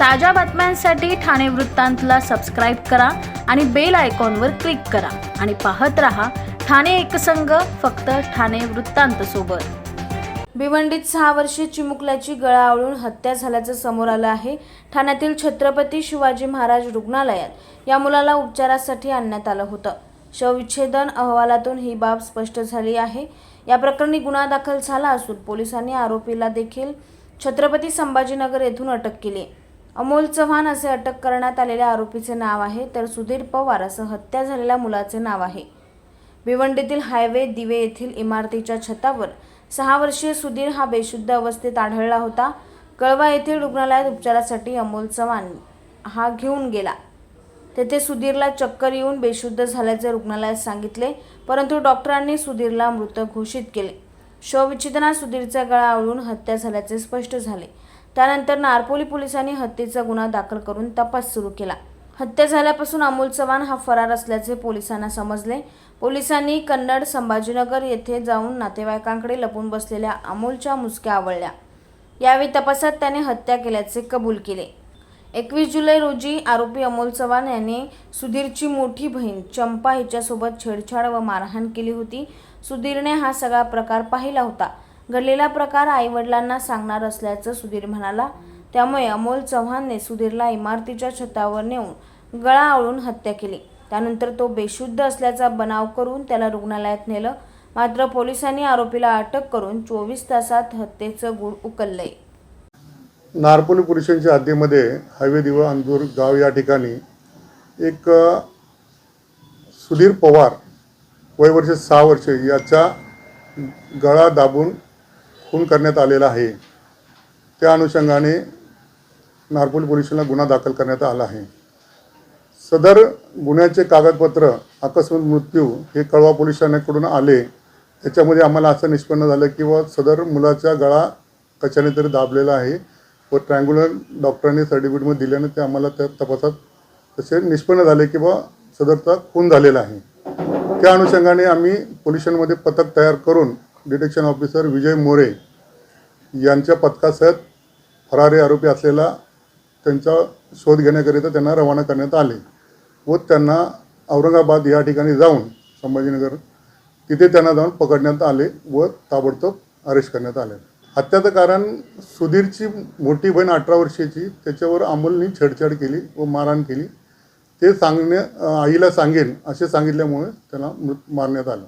ताज्या बातम्यांसाठी ठाणे वृत्तांतला सबस्क्राईब करा आणि बेल आयकॉनवर क्लिक करा. आणि पाहत रहा ठाणे एकसंघ फक्त ठाणे वृत्तांत सोबत. भिवंडीत सहा वर्षे चिमुकल्याची गळा आवळून हत्या झाल्याचं समोर आलं आहे. ठाण्यातील छत्रपती शिवाजी महाराज रुग्णालयात या मुलाला उपचारासाठी आणण्यात आलं होतं. शवविच्छेदन अहवालातून ही बाब स्पष्ट झाली आहे. या प्रकरणी गुन्हा दाखल झाला असून पोलिसांनी आरोपीला देखील छत्रपती संभाजीनगर येथून अटक केली अमोल चव्हाण असे अटक करण्यात आलेल्या आरोपीचे नाव आहे तर सुधीर पवार असं हत्या झालेल्या मुलाचे नाव आहे. भिवंडीतील हायवे दिवे येथील इमारतीच्या छतावर सहा वर्षीय सुधीर हा बेशुद्ध अवस्थेत आढळला होता. कळवा येथील रुग्णालयात उपचारासाठी अमोल चव्हाण हा घेऊन गेला. तेथे सुधीरला चक्कर येऊन बेशुद्ध झाल्याचे रुग्णालयात सांगितले परंतु डॉक्टरांनी सुधीरला मृत घोषित केले. शवविच्छेदनात सुधीरचा गळा आवळून हत्या झाल्याचे स्पष्ट झाले. त्यानंतर नारपोली पोलिसांनी हत्येचा गुन्हा दाखल करून तपास सुरू केला. हत्या झाल्यापासून अमोल चव्हाण हा फरार असल्याचे पोलिसांना समजले. पोलिसांनी कन्नड संभाजीनगर येथे जाऊन नातेवाईकांकडे लपून बसलेल्या अमोलच्या मुसक्या आवळल्या. यावेळी तपासात त्याने हत्या केल्याचे कबूल केले. एकवीस जुलै रोजी आरोपी अमोल चव्हाण याने सुधीरची मोठी बहीण चंपा हिच्यासोबत छेडछाड व मारहाण केली होती. सुधीरने हा सगळा प्रकार पाहिला होता. घडलेला प्रकार आईवडिलांना सांगणार असल्याचं सुधीर म्हणाला. त्यामुळे अमोल चव्हाणने सुधीरला इमारतीच्या छतावर नेऊन गळा आळून हत्या केली. त्यानंतर तो बेशुद्ध असल्याचा बनाव करून त्याला रुग्णालयात नेलं. मात्र पोलिसांनी आरोपीला अटक करून चोवीस तासात हत्येचं गुढ उकललंय. नारपोली पोलिसांच्या हद्दीमध्ये हायवे दिवा अंदूर गाव या ठिकाणी एक सुधीर पवार वय वर्ष सहा वर्ष याचा गळा दाबून खून करण्यात आलेला आहे. त्या अनुषंगाने नारपोली पोलिसांना गुन्हा दाखल करण्यात आला आहे. सदर गुन्ह्याचे कागदपत्र अकस्मात मृत्यू हे कळवा पोलीस ठाण्याकडून आले. त्याच्यामध्ये आम्हाला असं निष्पन्न झालं की व सदर मुलाचा गळा कशाने तरी दाबलेला आहे व ट्रँग्युलर डॉक्टरांनी सर्टिफिकेटमध्ये दिल्याने ते आम्हाला त्या तपासात तसे निष्पन्न झाले की बा सदरचा खून झालेला आहे. त्या अनुषंगाने आम्ही पोलिसांमध्ये पथक तयार करून डिटेक्शन ऑफिसर विजय मोरे यांच्या पथकासह फरारी आरोपी असलेला त्यांचा शोध घेण्याकरिता त्यांना रवाना करण्यात आले व त्यांना औरंगाबाद या ठिकाणी जाऊन संभाजीनगर तिथे त्यांना जाऊन पकडण्यात आले व ताबडतोब अरेस्ट करण्यात आले. हत्याचं कारण सुधीरची मोठी बहीण अठरा वर्षाची त्याच्यावर अमोलनी छेडछाड केली व मारहाण केली. ते सांगण्या आईला सांगेन असे सांगितल्यामुळे त्याला मृत मारण्यात आलं.